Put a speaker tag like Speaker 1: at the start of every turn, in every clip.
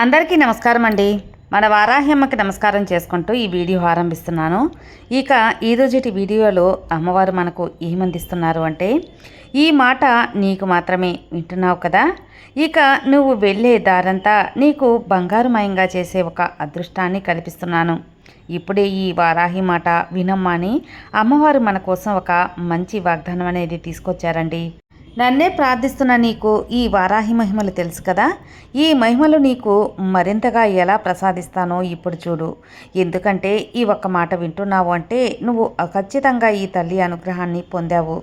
Speaker 1: అందరికీ నమస్కారం అండి. మన వారాహ్యమ్మకి నమస్కారం చేసుకుంటూ ఈ వీడియో ఆరంభిస్తున్నాను. ఇక ఈరోజుటి వీడియోలో అమ్మవారు మనకు ఏమందిస్తున్నారు అంటే ఈ మాట నీకు మాత్రమే వింటున్నావు కదా? ఇక నువ్వు వెళ్ళే దారంతా నీకు బంగారుమయంగా చేసే ఒక అదృష్టాన్ని కల్పిస్తున్నాను. ఇప్పుడే ఈ వారాహి మాట వినమ్మా అని అమ్మవారు మన కోసం ఒక మంచి వాగ్దానం అనేది తీసుకొచ్చారండి. నన్నే ప్రార్థిస్తున్న నీకు ఈ వారాహి మహిమలు తెలుసు కదా? ఈ మహిమలు నీకు మరింతగా ఎలా ప్రసాదిస్తానో ఇప్పుడు చూడు. ఎందుకంటే ఈ ఒక్క మాట వింటున్నావు అంటే నువ్వు ఖచ్చితంగా ఈ తల్లి అనుగ్రహాన్ని పొందావు.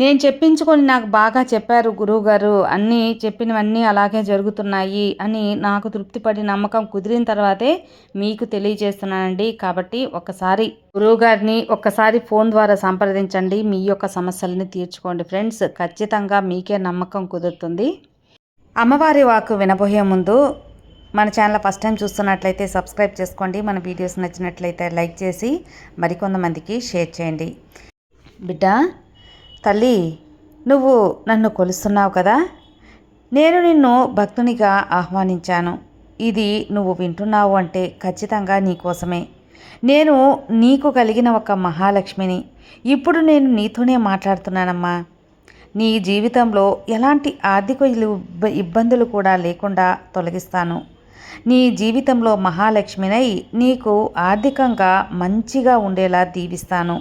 Speaker 1: నేను చెప్పించుకొని నాకు బాగా చెప్పారు గురువుగారు. అన్నీ చెప్పినవన్నీ అలాగే జరుగుతున్నాయి అని నాకు తృప్తిపడి నమ్మకం కుదిరిన తర్వాతే మీకు తెలియజేస్తున్నానండి. కాబట్టి ఒకసారి గురువుగారిని ఒక్కసారి ఫోన్ ద్వారా సంప్రదించండి. మీ యొక్క సమస్యలని తీర్చుకోండి ఫ్రెండ్స్. ఖచ్చితంగా మీకే నమ్మకం కుదురుతుంది. అమ్మవారి వాకు వినబోయే ముందు మన ఛానల్ ఫస్ట్ టైం చూస్తున్నట్లయితే సబ్స్క్రైబ్ చేసుకోండి. మన వీడియోస్ నచ్చినట్లయితే లైక్ చేసి మరికొంతమందికి షేర్ చేయండి. బిడ్డ తల్లి నువ్వు నన్ను కొలుస్తున్నావు కదా? నేను నిన్ను భక్తునిగా ఆహ్వానించాను. ఇది నువ్వు వింటున్నావు అంటే ఖచ్చితంగా నీకోసమే నేను నీకు కలిగిన ఒక మహాలక్ష్మిని. ఇప్పుడు నేను నీతోనే మాట్లాడుతున్నానమ్మా. నీ జీవితంలో ఎలాంటి ఆర్థిక ఇబ్బందులు కూడా లేకుండా తొలగిస్తాను. నీ జీవితంలో మహాలక్ష్మినై నీకు ఆర్థికంగా మంచిగా ఉండేలా దీవిస్తాను.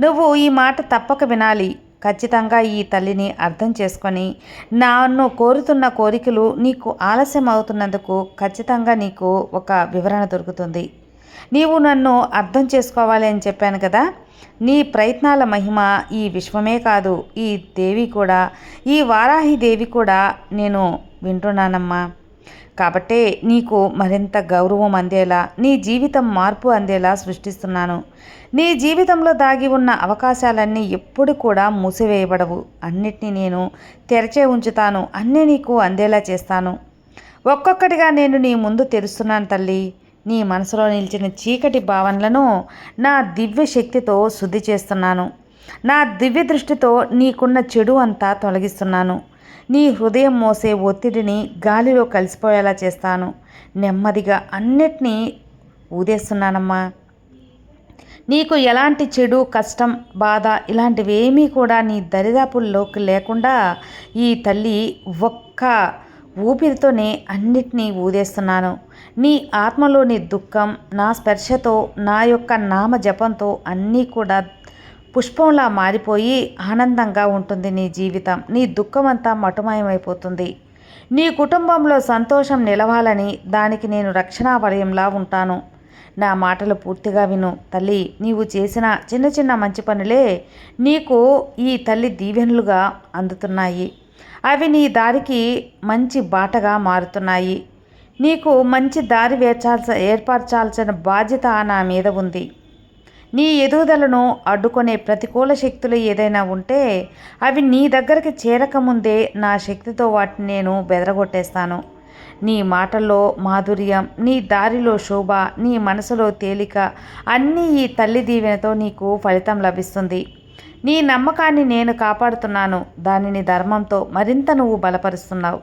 Speaker 1: నువ్వు ఈ మాట తప్పక వినాలి. ఖచ్చితంగా ఈ తల్లిని అర్థం చేసుకొని నన్ను కోరుతున్న కోరికలు నీకు ఆలస్యం అవుతున్నందుకు ఖచ్చితంగా నీకు ఒక వివరణ దొరుకుతుంది. నీవు నన్ను అర్థం చేసుకోవాలి అని చెప్పాను కదా? నీ ప్రయత్నాల మహిమ ఈ విశ్వమే కాదు ఈ దేవి కూడా ఈ వారాహి దేవి కూడా నేను వింటున్నానమ్మా. కాబట్టే నీకు మరింత గౌరవం అందేలా నీ జీవితం మార్పు అందేలా సృష్టిస్తున్నాను. నీ జీవితంలో దాగి ఉన్న అవకాశాలన్నీ ఎప్పుడు కూడా మూసివేయబడవు. అన్నిటినీ నేను తెరచే ఉంచుతాను. అన్నీ నీకు అందేలా చేస్తాను. ఒక్కొక్కటిగా నేను నీ ముందు తెరుస్తున్నాను తల్లి. నీ మనసులో నిలిచిన చీకటి భావనలను నా దివ్య శక్తితో శుద్ధి చేస్తున్నాను. నా దివ్య దృష్టితో నీకున్న చెడు అంతా తొలగిస్తున్నాను. నీ హృదయం మోసే ఒత్తిడిని గాలిలో కలిసిపోయేలా చేస్తాను. నెమ్మదిగా అన్నిటినీ ఊదేస్తున్నానమ్మా. నీకు ఎలాంటి చెడు కష్టం బాధ ఇలాంటివి ఏమీ కూడా నీ దరిదాపుల్లోకి లేకుండా ఈ తల్లి ఒక్క ఊపిరితోనే అన్నిటినీ ఊదేస్తున్నాను. నీ ఆత్మలోని దుఃఖం నా స్పర్శతో నా యొక్క నామ జపంతో అన్నీ కూడా పుష్పంలా మారిపోయి ఆనందంగా ఉంటుంది నీ జీవితం. నీ దుఃఖమంతా మటుమాయమైపోతుంది. నీ కుటుంబంలో సంతోషం నిలవాలని దానికి నేను రక్షణా వలయంలా ఉంటాను. నా మాటలు పూర్తిగా విను. తల్లి నీవు చేసిన చిన్న చిన్న మంచి పనులే నీకు ఈ తల్లి దీవెనలుగా అందుతున్నాయి. అవి నీ దారికి మంచి బాటగా మారుతున్నాయి. నీకు మంచి దారి వేర్చాల్సిన ఏర్పరచాల్సిన బాధ్యత నా మీద ఉంది. నీ ఎదుగుదలను అడ్డుకునే ప్రతికూల శక్తులు ఏదైనా ఉంటే అవి నీ దగ్గరికి చేరకముందే నా శక్తితో వాటిని నేను బెదరగొట్టేస్తాను. నీ మాటల్లో మాధుర్యం నీ దారిలో శోభ నీ మనసులో తేలిక అన్నీ ఈ తల్లి దీవెనతో నీకు ఫలితం లభిస్తుంది. నీ నమ్మకాన్ని నేను కాపాడుతున్నాను. దానిని ధర్మంతో మరింత నువ్వు బలపరుస్తున్నావు.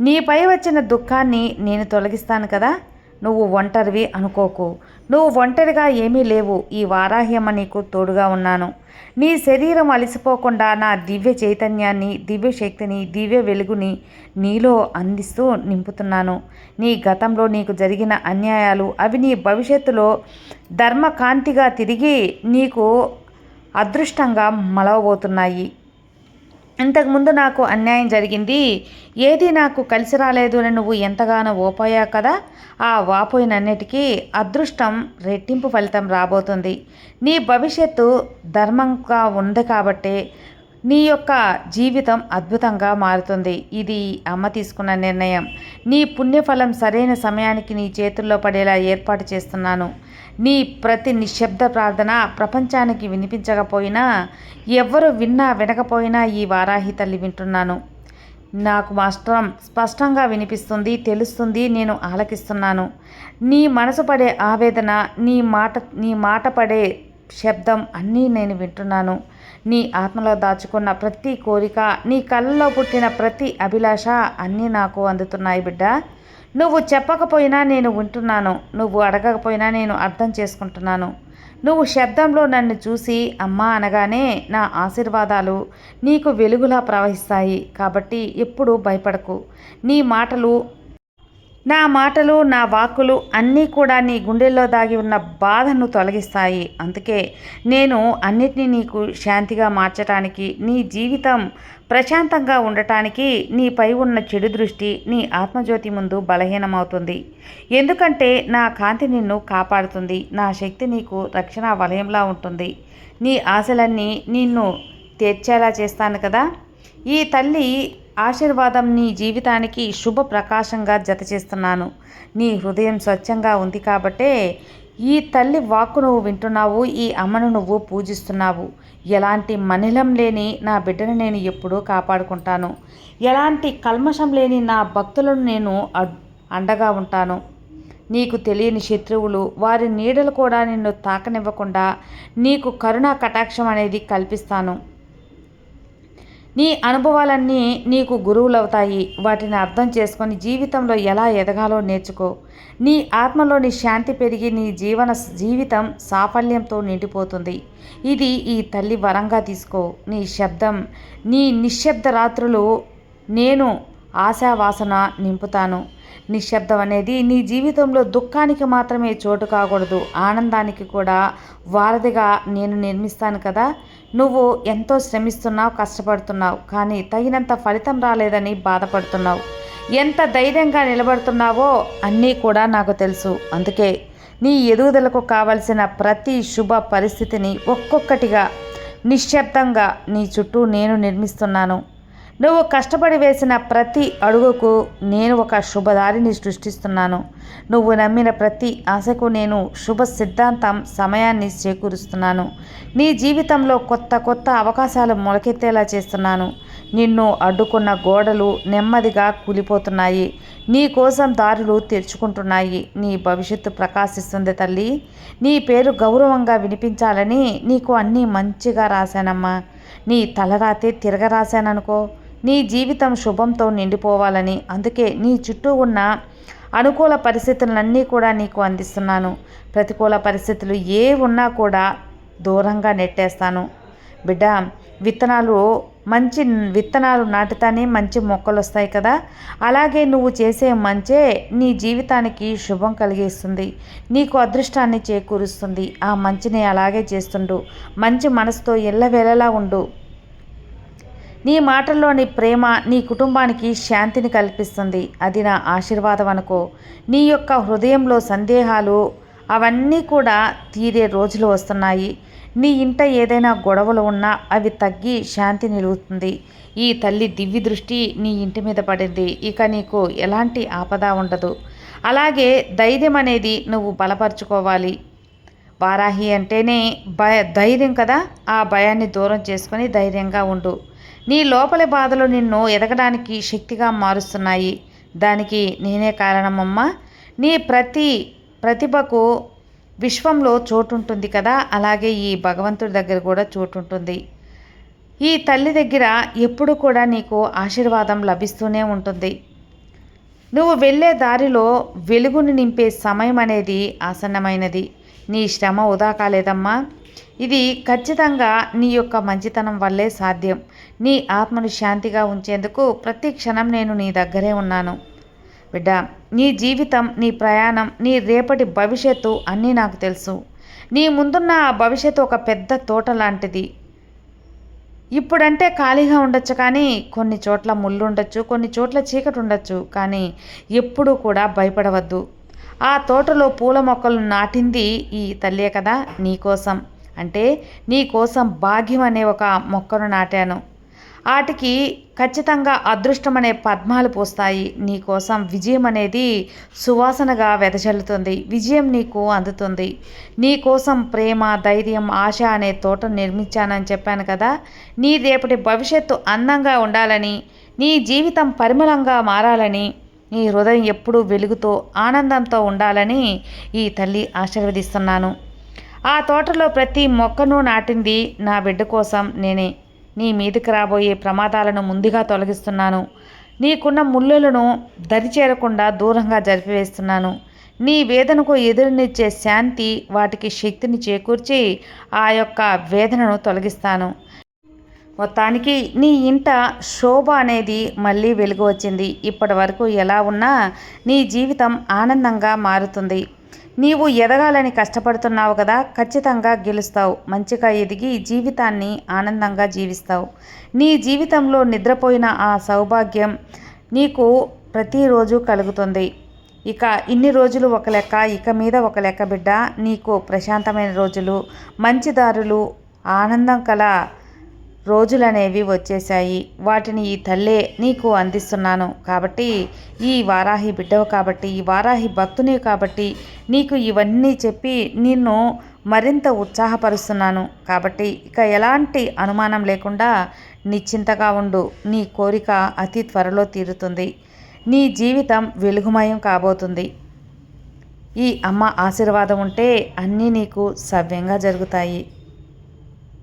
Speaker 1: నీపై వచ్చిన దుఃఖాన్ని నేను తొలగిస్తాను కదా? నువ్వు ఒంటరివి అనుకోకు. నువ్వు ఒంటరిగా ఏమీ లేవు. ఈ వారాహ్యమ నీకు తోడుగా ఉన్నాను. నీ శరీరం అలసిపోకుండా నా దివ్య చైతన్యాన్ని దివ్య శక్తిని దివ్య వెలుగుని నీలో అందిస్తూ నింపుతున్నాను. నీ గతంలో నీకు జరిగిన అన్యాయాలు అవి నీ భవిష్యత్తులో ధర్మకాంతిగా తిరిగి నీకు అదృష్టంగా మలవబోతున్నాయి. ఇంతకుముందు నాకు అన్యాయం జరిగింది. ఏది నాకు కలిసి రాలేదు అని నువ్వు ఎంతగానో ఓపోయా కదా? ఆ వాపోయినన్నిటికీ అదృష్టం రెట్టింపు ఫలితం రాబోతుంది. నీ భవిష్యత్తు ధర్మంగా ఉంది కాబట్టే నీ యొక్క జీవితం అద్భుతంగా మారుతుంది. ఇది అమ్మ తీసుకున్న నిర్ణయం. నీ పుణ్యఫలం సరైన సమయానికి నీ చేతుల్లో పడేలా ఏర్పాటు చేస్తున్నాను. నీ ప్రతి నిశ్శబ్ద ప్రార్థన ప్రపంచానికి వినిపించకపోయినా ఎవ్వరు విన్నా వినకపోయినా ఈ వారాహి తల్లి వింటున్నాను. నాకు మాత్రం స్పష్టంగా వినిపిస్తుంది తెలుస్తుంది నేను ఆలకిస్తున్నాను. నీ మనసు పడే ఆవేదన నీ మాట నీ మాట పడే శబ్దం అన్నీ నేను వింటున్నాను. నీ ఆత్మలో దాచుకున్న ప్రతి కోరిక నీ కళ్ళలో పుట్టిన ప్రతి అభిలాష అన్నీ నాకు అందుతున్నాయి బిడ్డ. నువ్వు చెప్పకపోయినా నేను వింటున్నాను నువ్వు అడగకపోయినా నేను అర్థం చేసుకుంటున్నాను. నువ్వు శబ్దంలో నన్ను చూసి అమ్మా అనగానే నా ఆశీర్వాదాలు నీకు వెలుగులా ప్రవహిస్తాయి. కాబట్టి ఎప్పుడూ భయపడకు. నీ మాటలు నా మాటలు నా వాక్కులు అన్నీ కూడా నీ గుండెల్లో దాగి ఉన్న బాధను తొలగిస్తాయి. అందుకే నేను అన్నిటినీ నీకు శాంతిగా మార్చటానికి నీ జీవితం ప్రశాంతంగా ఉండటానికి నీపై ఉన్న చెడు దృష్టి నీ ఆత్మజ్యోతి ముందు బలహీనమవుతుంది. ఎందుకంటే నా కాంతి నిన్ను కాపాడుతుంది. నా శక్తి నీకు రక్షణ వలయంలా ఉంటుంది. నీ ఆశలన్నీ నిన్ను తీర్చేలా చేస్తాను కదా? ఈ తల్లి ఆశీర్వాదం నీ జీవితానికి శుభ ప్రకాశంగా జత చేస్తున్నాను నీ హృదయం స్వచ్ఛంగా ఉంది కాబట్టే ఈ తల్లి వాక్కు నువ్వు వింటున్నావు ఈ అమ్మను నువ్వు పూజిస్తున్నావు. ఎలాంటి మనిలం లేని నా బిడ్డను నేను ఎప్పుడూ కాపాడుకుంటాను. ఎలాంటి కల్మషం లేని నా భక్తులను నేను అండగా ఉంటాను. నీకు తెలియని శత్రువులు వారి నీడలు కూడా నిన్ను తాకనివ్వకుండా నీకు కరుణా కటాక్షం అనేది కల్పిస్తాను. నీ అనుభవాలన్నీ నీకు గురువులవుతాయి. వాటిని అర్థం చేసుకొని జీవితంలో ఎలా ఎదగాలో నేర్చుకో. నీ ఆత్మలోని శాంతి పెరిగి నీ జీవన జీవితం సాఫల్యంతో నిండిపోతుంది. ఇది ఈ తల్లి వరంగా తీసుకో. నీ శబ్దం నీ నిశ్శబ్ద రాత్రులు నేను ఆశావాసన నింపుతాను. నిశ్శబ్దం అనేది నీ జీవితంలో దుఃఖానికి మాత్రమే చోటు కాకూడదు. ఆనందానికి కూడా వారధిగా నేను నిర్మిస్తాను కదా. నువ్వు ఎంతో శ్రమిస్తున్నావు కష్టపడుతున్నావు కానీ తగినంత ఫలితం రాలేదని బాధపడుతున్నావు. ఎంత ధైర్యంగా నిలబడుతున్నావో అన్నీ కూడా నాకు తెలుసు. అందుకే నీ ఎదుగుదలకు కావలసిన ప్రతి శుభ పరిస్థితిని ఒక్కొక్కటిగా నిశ్శబ్దంగా నీ చుట్టూ నేను నిర్మిస్తున్నాను. నువ్వు కష్టపడి వేసిన ప్రతి అడుగుకు నేను ఒక శుభదారిని సృష్టిస్తున్నాను. నువ్వు నమ్మిన ప్రతి ఆశకు నేను శుభ సిద్ధాంతం సమయాన్ని చేకూరుస్తున్నాను. నీ జీవితంలో కొత్త కొత్త అవకాశాలు మొలకెత్తేలా చేస్తున్నాను. నిన్ను అడ్డుకున్న గోడలు నెమ్మదిగా కూలిపోతున్నాయి. నీ కోసం దారులు తెరుచుకుంటున్నాయి. నీ భవిష్యత్తు ప్రకాశిస్తుంది తల్లి. నీ పేరు గౌరవంగా వినిపించాలని నీకు అన్నీ మంచిగా రాశానమ్మా. నీ తలరాతే తిరగరాశాననుకో నీ జీవితం శుభంతో నిండిపోవాలని. అందుకే నీ చుట్టూ ఉన్న అనుకూల పరిస్థితులన్నీ కూడా నీకు అందిస్తున్నాను. ప్రతికూల పరిస్థితులు ఏ ఉన్నా కూడా దూరంగా నెట్టేస్తాను. బిడ్డ విత్తనాలు మంచి విత్తనాలు నాటుతానే మంచి మొక్కలు వస్తాయి కదా. అలాగే నువ్వు చేసే మంచే నీ జీవితానికి శుభం కలిగిస్తుంది. నీకు అదృష్టాన్ని చేకూరుస్తుంది. ఆ మంచిని అలాగే చేస్తుండు. మంచి మనసుతో ఎల్లవేళలా ఉండు. నీ మాటల్లోని ప్రేమ నీ కుటుంబానికి శాంతిని కల్పిస్తుంది. అది నా ఆశీర్వాదం అనుకో. నీ యొక్క హృదయంలో సందేహాలు అవన్నీ కూడా తీరే రోజులు వస్తున్నాయి. నీ ఇంట ఏదైనా గొడవలు ఉన్నా అవి తగ్గి శాంతి నిలుగుతుంది. ఈ తల్లి దివ్య దృష్టి నీ ఇంటి మీద పడింది. ఇక నీకు ఎలాంటి ఆపద ఉండదు. అలాగే ధైర్యం అనేది నువ్వు బలపరుచుకోవాలి. వారాహి అంటేనే భయ ధైర్యం కదా? ఆ భయాన్ని దూరం చేసుకొని ధైర్యంగా ఉండు. నీ లోపలి బాధలు నిన్ను ఎదగడానికి శక్తిగా మారుస్తున్నాయి. దానికి నేనే కారణమమ్మా. నీ ప్రతి ప్రతిభకు విశ్వంలో చోటు ఉంటుంది కదా. అలాగే ఈ భగవంతుడి దగ్గర కూడా చోటుంటుంది. ఈ తల్లి దగ్గర ఎప్పుడు కూడా నీకు ఆశీర్వాదం లభిస్తూనే ఉంటుంది. నువ్వు వెళ్ళే దారిలో వెలుగుని నింపే సమయం అనేది ఆసన్నమైనది. నీ శ్రమ వృధా కాలేదమ్మా. ఇది ఖచ్చితంగా నీ యొక్క మంచితనం వల్లే సాధ్యం. నీ ఆత్మను శాంతిగా ఉంచేందుకు ప్రతి క్షణం నేను నీ దగ్గరే ఉన్నాను. బిడ్డ నీ జీవితం నీ ప్రయాణం నీ రేపటి భవిష్యత్తు అన్నీ నాకు తెలుసు. నీ ముందున్న ఆ భవిష్యత్తు ఒక పెద్ద తోట లాంటిది. ఇప్పుడంటే ఖాళీగా ఉండొచ్చు కానీ కొన్ని చోట్ల ముళ్ళు ఉండొచ్చు కొన్ని చోట్ల చీకటి ఉండొచ్చు కానీ ఎప్పుడూ కూడా భయపడవద్దు. ఆ తోటలో పూల మొక్కలు నాటింది ఈ తల్లే కదా నీకోసం అంటే నీ కోసం భాగ్యం అనే ఒక మొక్కను నాటాను. వాటికి ఖచ్చితంగా అదృష్టం అనే పద్మాలు పూస్తాయి. నీ కోసం విజయం అనేది సువాసనగా వెదజల్లుతుంది. విజయం నీకు అందుతుంది. నీకోసం ప్రేమ ధైర్యం ఆశ అనే తోట నిర్మించానని చెప్పాను కదా. నీ రేపటి భవిష్యత్తు అందంగా ఉండాలని నీ జీవితం పరిమళంగా మారాలని నీ హృదయం ఎప్పుడూ వెలుగుతో ఆనందంతో ఉండాలని ఈ తల్లి ఆశీర్వదిస్తున్నాను. ఆ తోటలో ప్రతి మొక్కను నాటింది నా బిడ్డ కోసం నేనే. నీ మీదకి రాబోయే ప్రమాదాలను ముందుగా తొలగిస్తున్నాను. నీకున్న ముళ్ళులను దరిచేరకుండా దూరంగా జరిపివేస్తున్నాను. నీ వేదనకు ఎదురునిచ్చే శాంతి వాటికి శక్తిని చేకూర్చి ఆ యొక్క వేదనను తొలగిస్తాను. మొత్తానికి నీ ఇంట శోభ అనేది మళ్ళీ వెలుగు వచ్చింది. ఇప్పటి వరకు ఎలా ఉన్నా నీ జీవితం ఆనందంగా మారుతుంది. నీవు ఎదగాలని కష్టపడుతున్నావు కదా ఖచ్చితంగా గెలుస్తావు. మంచిగా ఎదిగి జీవితాన్ని ఆనందంగా జీవిస్తావు. నీ జీవితంలో నిద్రపోయిన ఆ సౌభాగ్యం నీకు ప్రతిరోజు కలుగుతుంది. ఇక ఇన్ని రోజులు ఒక లెక్క ఇక మీద ఒక లెక్క బిడ్డ నీకు ప్రశాంతమైన రోజులు మంచి దారులు ఆనందం కల రోజులనేవి వచ్చేసాయి వాటిని ఈ తల్లే నీకు అందిస్తున్నాను. కాబట్టి ఈ వారాహి బిడ్డవు కాబట్టి ఈ వారాహి భక్తుని కాబట్టి నీకు ఇవన్నీ చెప్పి నిన్ను మరింత ఉత్సాహపరుస్తున్నాను. కాబట్టి ఇక ఎలాంటి అనుమానం లేకుండా నిశ్చింతగా ఉండు. నీ కోరిక అతి త్వరలో తీరుతుంది. నీ జీవితం వెలుగుమయం కాబోతుంది. ఈ అమ్మ ఆశీర్వాదం ఉంటే అన్నీ నీకు సవ్యంగా జరుగుతాయి.